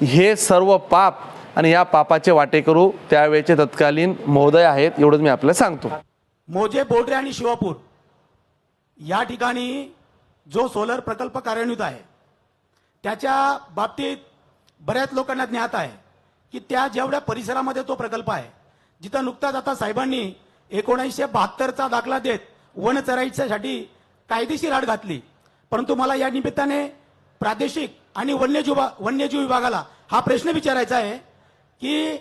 हे सर्व पाप आणि या पापाचे वाटेकरू त्यावेळेचे तत्कालीन महोदय आहेत एवढंच मी आपल्याला सांगतो. मोजे बोडरे आणि शिवापूर या ठिकाणी जो सोलर प्रकल्प कार्यान्वित आहे त्याच्या बाबतीत बऱ्याच लोकांना ज्ञात आहे की त्या जेवढ्या परिसरामध्ये तो प्रकल्प आहे जिथं नुकताच आता साहेबांनी एकोणीसशे बहात्तरचा दाखला देत वन चराईच्यासाठी कायदेशीर आड घातली. परंतु मला या निमित्ताने प्रादेशिक आणि वन्यजीव वन्यजीव विभागाला हा प्रश्न विचारायचा आहे की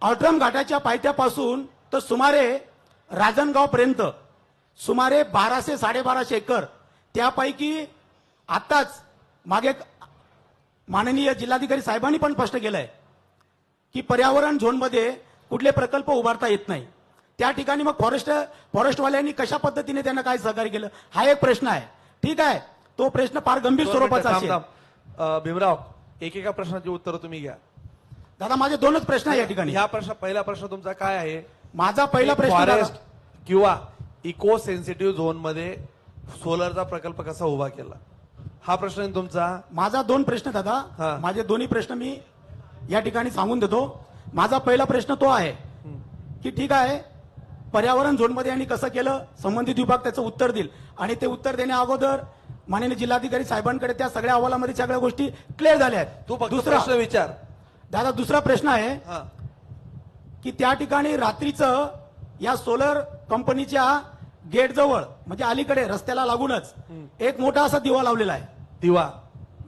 ऑट्रम घाटाच्या पायथ्यापासून तर सुमारे राजनगावपर्यंत सुमारे बाराशे साडेबाराशे एकर त्यापैकी आत्ताच मागे माननीय जिल्हाधिकारी साहेबांनी पण स्पष्ट केलंय की पर्यावरण झोनमध्ये कुठले प्रकल्प उभारता येत नाही. त्या ठिकाणी मग फॉरेस्ट फॉरेस्टवाल्यांनी कशा पद्धतीने त्यांना काय सहकार्य केलं? हा एक प्रश्न आहे. ठीक आहे? तो प्रश्न फार गंभीर स्वरूपाचा असेल. अं, भीमराव एकेका प्रश्नाची उत्तर तुम्ही घ्या. दादा माझे दोनच प्रश्न आहे या ठिकाणी. ह्या प्रश्न पहिला प्रश्न तुमचा काय आहे? माझा पहिला प्रश्न दादा- फॉरेस्ट किंवा इको सेन्सिटिव्ह झोनमध्ये सोलरचा प्रकल्प कसा उभा केला? हा प्रश्न आहे तुमचा? माझा दोन प्रश्न हा. दादा माझे दोन्ही प्रश्न मी या ठिकाणी सांगून देतो. माझा पहिला प्रश्न तो आहे की ठीक आहे पर्यावरण झोनमध्ये यांनी कसं केलं? संबंधित विभाग त्याचं उत्तर देईल. आणि ते उत्तर देण्या अगोदर माननीय जिल्हाधिकारी साहेबांकडे त्या सगळ्या अहवालामध्ये सगळ्या गोष्टी क्लिअर झाल्या आहेत. तू दुसरा विचार. दादा दुसरा प्रश्न आहे हा. की त्या ठिकाणी रात्रीचं या सोलर कंपनीच्या गेट जवळ म्हणजे अलीकडे रस्त्याला लागूनच एक मोठा असा दिवा लावलेला आहे. दिवा.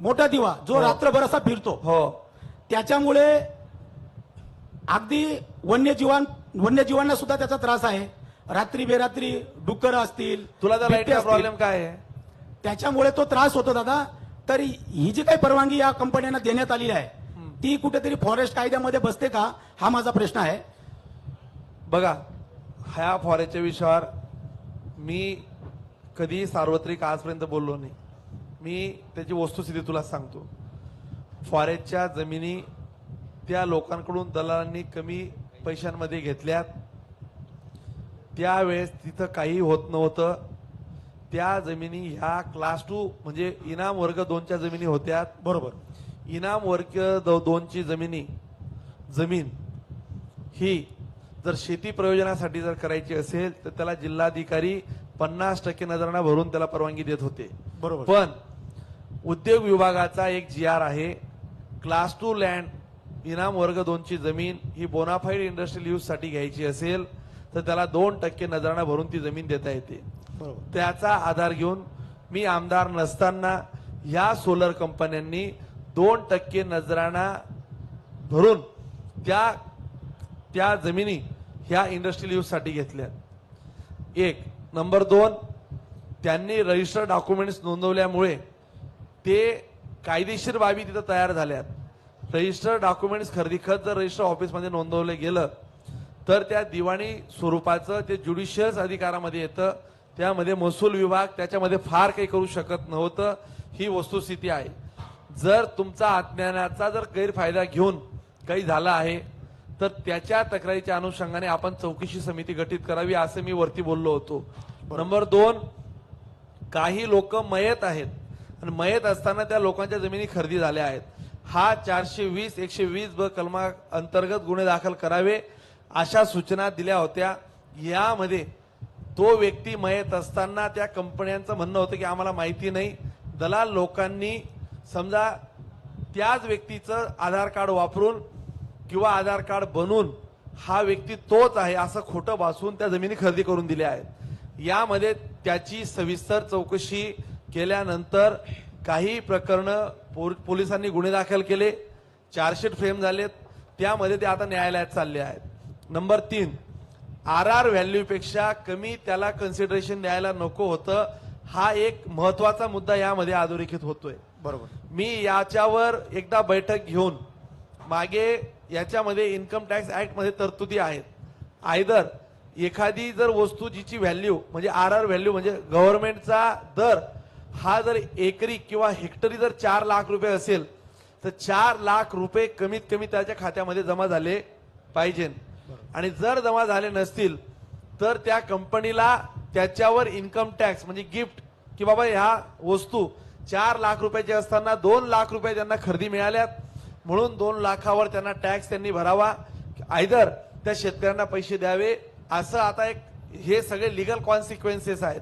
मोठा दिवा जो हो. रात्रभर असा फिरतो. हो. त्याच्यामुळे अगदी वन्यजीवां वन्यजीवांना सुद्धा त्याचा त्रास आहे. रात्री बेरात्री डुक्कर असतील तुला त्या बिबटे लाईटचा असतील. प्रॉब्लेम काय आहे? त्याच्यामुळे तो त्रास होतो दादा. तरी ही जी काही परवानगी या कंपन्यांना देण्यात आली आहे ती कुठेतरी फॉरेस्ट कायद्यामध्ये बसते का? हा माझा प्रश्न आहे. बघा ह्या फॉरेस्टच्या विषयावर मी कधी सार्वत्रिक आजपर्यंत बोललो नाही. मी त्याची वस्तुस्थिती तुला सांगतो. फॉरेस्टच्या जमिनी त्या लोकांकडून दलालांनी कमी पैशांमध्ये घेतल्यात. त्यावेळेस तिथं काही होत नव्हतं. त्या जमिनी ह्या क्लास टू म्हणजे इनाम वर्ग दोनच्या जमिनी होत्या. बरोबर. इनाम वर्ग दो- दोनची जमिनी जमीन ही जर शेती प्रयोजनासाठी जर करायची असेल तर त्याला जिल्हाधिकारी पन्नास टक्के नजराणा भरून त्याला परवानगी देत होते. बरोबर. पण उद्योग विभागाचा एक जी आर आहे. क्लास टू लँड इनाम वर्ग दोनची जमीन ही बोनाफाईड इंडस्ट्रियल यूजसाठी घ्यायची असेल तर त्याला दोन टक्के नजराणा भरून ती जमीन देता येते. त्याचा आधार घेऊन मी आमदार नसताना या सोलर कंपन्यांनी दोन टक्के नजराणा भरून त्या त्या जमिनी ह्या इंडस्ट्रियल यूजसाठी घेतल्या. एक. नंबर दोन त्यांनी रजिस्टर डॉक्युमेंट्स नोंदवल्यामुळे ते कायदेशीर बाबी तिथं तयार झाल्यात. रजिस्टर डॉक्युमेंट्स खरेदी खत जर रजिस्टर ऑफिसमध्ये नोंदवलं गेलं तर त्या दिवाणी स्वरूपाचं ते ज्युडिशियस अधिकारामध्ये येतं. त्यामध्ये महसूल विभाग त्याच्यामध्ये फार काही करू शकत नव्हतं. ही वस्तुस्थिती आहे. जर तुमचा अज्ञानाचा जर गैरफायदा घेऊन काही झालं आहे तर त्याच्या तक्रारीच्या अनुषंगाने आपण चौकशी समिती गठीत करावी असं मी वरती बोललो होतो. नंबर दोन काही लोक मयत आहेत. आणि मयत असताना त्या लोकांच्या जमिनी खरेदी झाल्या आहेत. हा चारशे वीस एकशे वीस ब कलमा अंतर्गत गुन्हे दाखल करावे अशा सूचना दिल्या होत्या. यामध्ये तो व्यक्ती मयत असताना त्या कंपन्यांचं म्हणणं होतं की आम्हाला माहिती नाही. दलाल लोकांनी समजा त्याच व्यक्तीचं आधार कार्ड वापरून किंवा आधार कार्ड बनवून हा व्यक्ती तोच आहे असं खोटं भासून त्या जमिनी खरेदी करून दिल्या आहेत. यामध्ये त्याची सविस्तर चौकशी केल्यानंतर काही प्रकरणं पोलिसांनी गुन्हे दाखल केले. चार्जशीट फ्रेम झालेत. त्यामध्ये ते आता न्यायालयात चालले आहेत. नंबर तीन आर आर व्हॅल्यूपेक्षा कमी त्याला कन्सिडरेशन द्यायला नको होतं. हा एक महत्त्वाचा मुद्दा यामध्ये अधोरेखित होतोय. बरोबर. मी याच्यावर एकदा बैठक घेऊन मागे याच्यामध्ये इन्कम टॅक्स ऍक्टमध्ये तरतुदी आहेत. आयदर एखादी जर वस्तू जिची व्हॅल्यू म्हणजे आर आर व्हॅल्यू म्हणजे गव्हर्नमेंटचा दर हा जर एकरी किंवा हेक्टरी जर चार लाख रुपये असेल तर चार लाख रुपये कमीत कमी त्याच्या खात्यामध्ये जमा झाले पाहिजे आणि जर जमा झाले नसतील तर त्या कंपनीला त्याच्यावर इन्कम टॅक्स म्हणजे गिफ्ट की बाबा ह्या वस्तू चार लाख रुपयाची असताना दोन लाख रुपये त्यांना खरेदी मिळाल्यात म्हणून दोन लाखावर त्यांना टॅक्स त्यांनी भरावा. आयदर त्या शेतकऱ्यांना पैसे द्यावे. असं आता एक हे सगळे लिगल कॉन्सिक्वेन्सेस आहेत.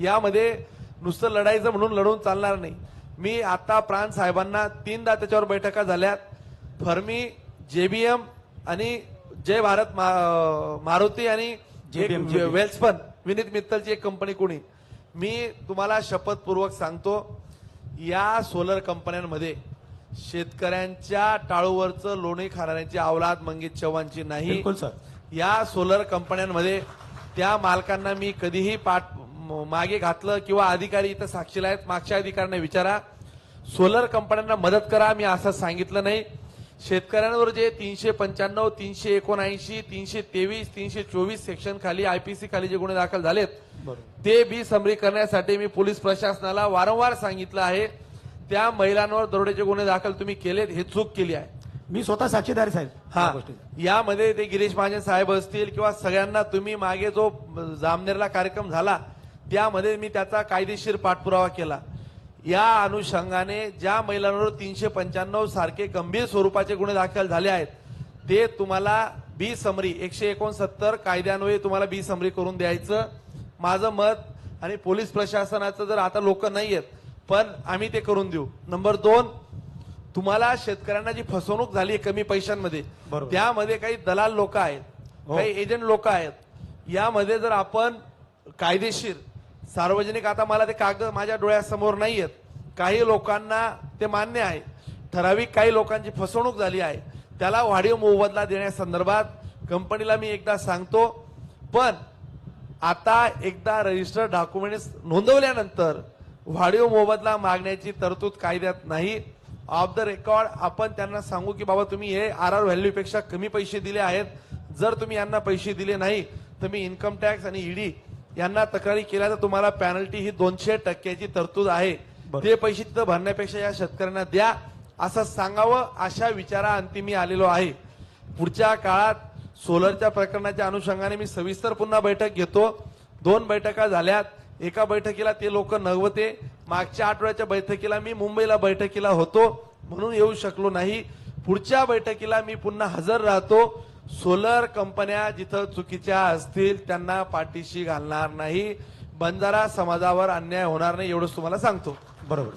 यामध्ये नुसतं लढायचं म्हणून लढून चालणार नाही. मी आता प्राण साहेबांना तीनदा त्याच्यावर बैठका झाल्यात. फर्मी जेबीएम आणि जय भारत मारुती आणि वेल्सपन विनीत मित्तलची एक कंपनी कोणी. मी तुम्हाला शपथपूर्वक सांगतो या सोलर कंपन्यांमध्ये शेतकऱ्यांच्या टाळूवरचं लोणी खाणाऱ्यांची अवलाद मंगेश चव्हाणची नाही. या सोलर कंपन्यांमध्ये त्या मालकांना मी कधीही पाठ मागे घातलं किंवा अधिकारी इथं साक्षीला आहेत मागच्या अधिकाऱ्यांना विचारा. सोलर कंपन्यांना मदत करा मी असं सांगितलं नाही. शेतकऱ्यांवर जे तीनशे पंच्याण्णव तीनशे एकोणऐंशी तीनशे तेवीस तीनशे चोवीस सेक्शन खाली आयपीसी खाली जे गुन्हे दाखल झालेत ते बी समरी करण्यासाठी मी पोलीस प्रशासनाला वारंवार सांगितलं आहे. त्या महिलांवर दरोड्याचे गुन्हे दाखल तुम्ही केलेत हे चूक केली आहे. मी स्वतः साक्षीदार साहेब हा. यामध्ये ते गिरीश महाजन साहेब असतील किंवा सगळ्यांना तुम्ही मागे जो जामनेरला कार्यक्रम झाला त्यामध्ये मी त्याचा कायदेशीर पाठपुरावा केला. या अनुषंगाने ज्या महिलांवर तीनशे पंच्याण्णव सारखे गंभीर स्वरूपाचे गुन्हे दाखल झाले आहेत ते तुम्हाला बी समरी एकशे एकोणसत्तर कायद्यान्वये तुम्हाला बी समरी करून द्यायचं माझं मत आणि पोलीस प्रशासनाचं जर आता लोक नाही आहेत पण आम्ही ते करून देऊ नंबर दोन तुम्हाला शेतकऱ्यांना जी फसवणूक झाली आहे कमी पैशांमध्ये. त्यामध्ये काही दलाल लोक आहेत हो. काही एजंट लोक आहेत यामध्ये जर आपण कायदेशीर सार्वजनिक आता मला ते कागद माझ्या डोळ्यासमोर नाही आहेत काही लोकांना ते मान्य आहे. ठराविक काही लोकांची फसवणूक झाली आहे. त्याला वाढीव मोबदला देण्यासंदर्भात कंपनीला मी एकदा सांगतो. पण आता एकदा रजिस्टर डॉक्युमेंट्स नोंदवल्यानंतर वाढीव मोबदला मागण्याची तरतूद कायद्यात नाही. ऑफ द रेकॉर्ड आपण त्यांना सांगू की बाबा तुम्ही हे आर आर व्हॅल्यूपेक्षा कमी पैसे दिले आहेत. जर तुम्ही यांना पैसे दिले नाही तर मी इन्कम टॅक्स आणि ईडी यांना तक्रारी केल्या तर तुम्हाला पॅनल्टी ही दोनशे टक्क्याची तरतूद आहे. ते पैसे तिथं भरण्यापेक्षा या शेतकऱ्यांना द्या असं सांगावं अशा विचारा अंती मी आलेलो आहे. पुढच्या काळात सोलरच्या प्रकरणाच्या अनुषंगाने मी सविस्तर पुन्हा बैठक घेतो. दोन बैठका झाल्यात. एका बैठकीला ते लोक नव्हते. मागच्या आठवड्याच्या बैठकीला मी मुंबईला बैठकीला होतो. म्हणून येऊ शकलो नाही. पुढच्या बैठकीला मी पुन्हा हजर राहतो. सोलर कंपन्या जिथं चुकीच्या असतील त्यांना पाठीशी घालणार नाही. बंजारा समाजावर अन्याय होणार नाही एवढंच तुम्हाला सांगतो. बरोबर.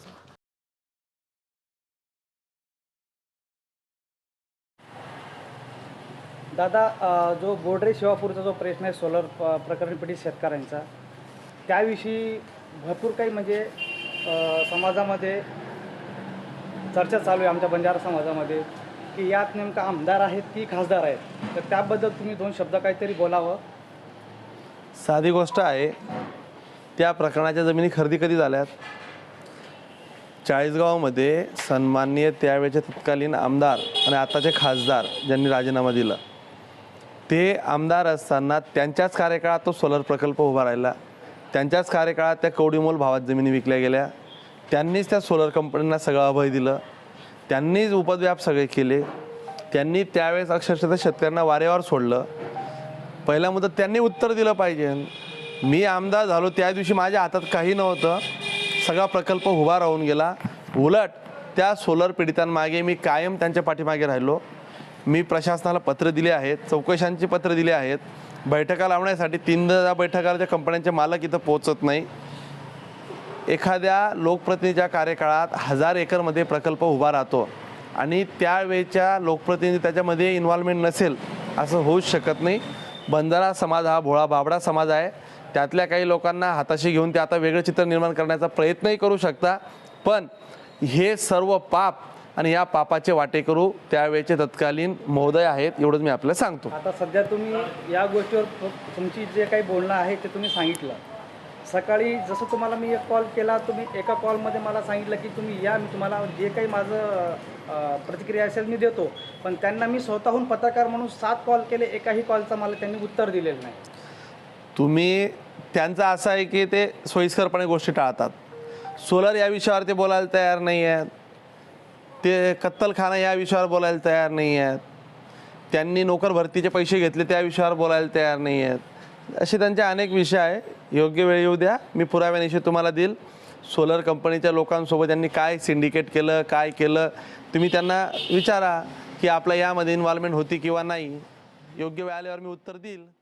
दादा जो बोर्डरे शिवापूरचा जो प्रश्न आहे सोलर प- प्रकरण पीडित शेतकऱ्यांचा त्याविषयी भरपूर काही म्हणजे समाजामध्ये चर्चा चालू आहे आमच्या बंजारा समाजामध्ये की यात नेमका आमदार आहेत की खासदार आहेत? तर त्याबद्दल तुम्ही दोन शब्द काहीतरी बोलावं. साधी गोष्ट आहे त्या प्रकरणाच्या जमिनी खरेदी कधी झाल्यात? चाळीसगावमध्ये सन्माननीय त्यावेळेचे तत्कालीन आमदार आणि आताचे खासदार ज्यांनी राजीनामा दिला ते आमदार असताना त्यांच्याच कार्यकाळात तो सोलर प्रकल्प उभा राहिला. त्यांच्याच कार्यकाळात त्या कवडीमोल भावात जमिनी विकल्या गेल्या. त्यांनीच त्या सोलर कंपनींना सगळं अभय दिलं. त्यांनीच उपद्व्याप सगळे केले. त्यांनी त्यावेळेस अक्षरशः शेतकऱ्यांना वारेवार सोडलं. पहिला मुद्दा त्यांनी उत्तर दिलं पाहिजे. मी आमदार झालो त्या दिवशी माझ्या हातात काही नव्हतं. सगळा प्रकल्प उभा राहून गेला. उलट त्या सोलर पीडितांमागे मी कायम त्यांच्या पाठीमागे राहिलो. मी प्रशासनाला पत्र दिले आहेत चौकशांची पत्र दिले आहेत. बैठका लावण्यासाठी तीनदा बैठकाला त्या कंपन्यांचे मालक इथं पोहोचत नाही. एखाद्या लोकप्रतिनिधीच्या कार्यकाळात हजार एकरमध्ये प्रकल्प उभा राहतो. आणि त्यावेळच्या लोकप्रतिनिधी त्याच्यामध्ये इन्व्हॉल्वमेंट नसेल असं होऊच शकत नाही. बंजारा समाज हा भोळा बाबडा समाज आहे. त्यातल्या काही लोकांना हाताशी घेऊन ते आता वेगळं चित्र निर्माण करण्याचा प्रयत्नही करू शकता. पण हे सर्व पाप आणि या पापाचे वाटेकरू त्यावेळेचे तत्कालीन महोदय आहेत एवढंच मी आपल्याला सांगतो. आता सध्या तुम्ही या गोष्टीवर तुमची जे काही बोलणं आहे ते तुम्ही सांगितलं. सकाळी जसं तुम्हाला मी एक कॉल केला तुम्ही एका कॉलमध्ये मला सांगितलं की तुम्ही या मी तुम्हाला जे काही माझं प्रतिक्रिया असेल मी देतो. पण त्यांना मी स्वतःहून पत्रकार म्हणून सात कॉल केले एकाही कॉलचा मला त्यांनी उत्तर दिलेलं नाही. तुम्ही त्यांचं असं आहे की ते सोयीस्करपणे गोष्टी टाळतात. सोलर या विषयावर ते बोलायला तयार नाही आहेत. ते कत्तलखाना या विषयावर बोलायला तयार नाही आहेत. त्यांनी नोकर भरतीचे पैसे घेतले त्या विषयावर बोलायला तयार नाही आहेत. असे त्यांचे अनेक विषय आहे. योग्य वेळ येऊ द्या. मी पुराव्यानिशी तुम्हाला देईल. सोलर कंपनीच्या लोकांसोबत त्यांनी काय सिंडिकेट केलं काय केलं? तुम्ही त्यांना विचारा की आपल्या यामध्ये इन्व्हॉल्वमेंट होती किंवा नाही. योग्य वेळ आल्यावर मी उत्तर देईल.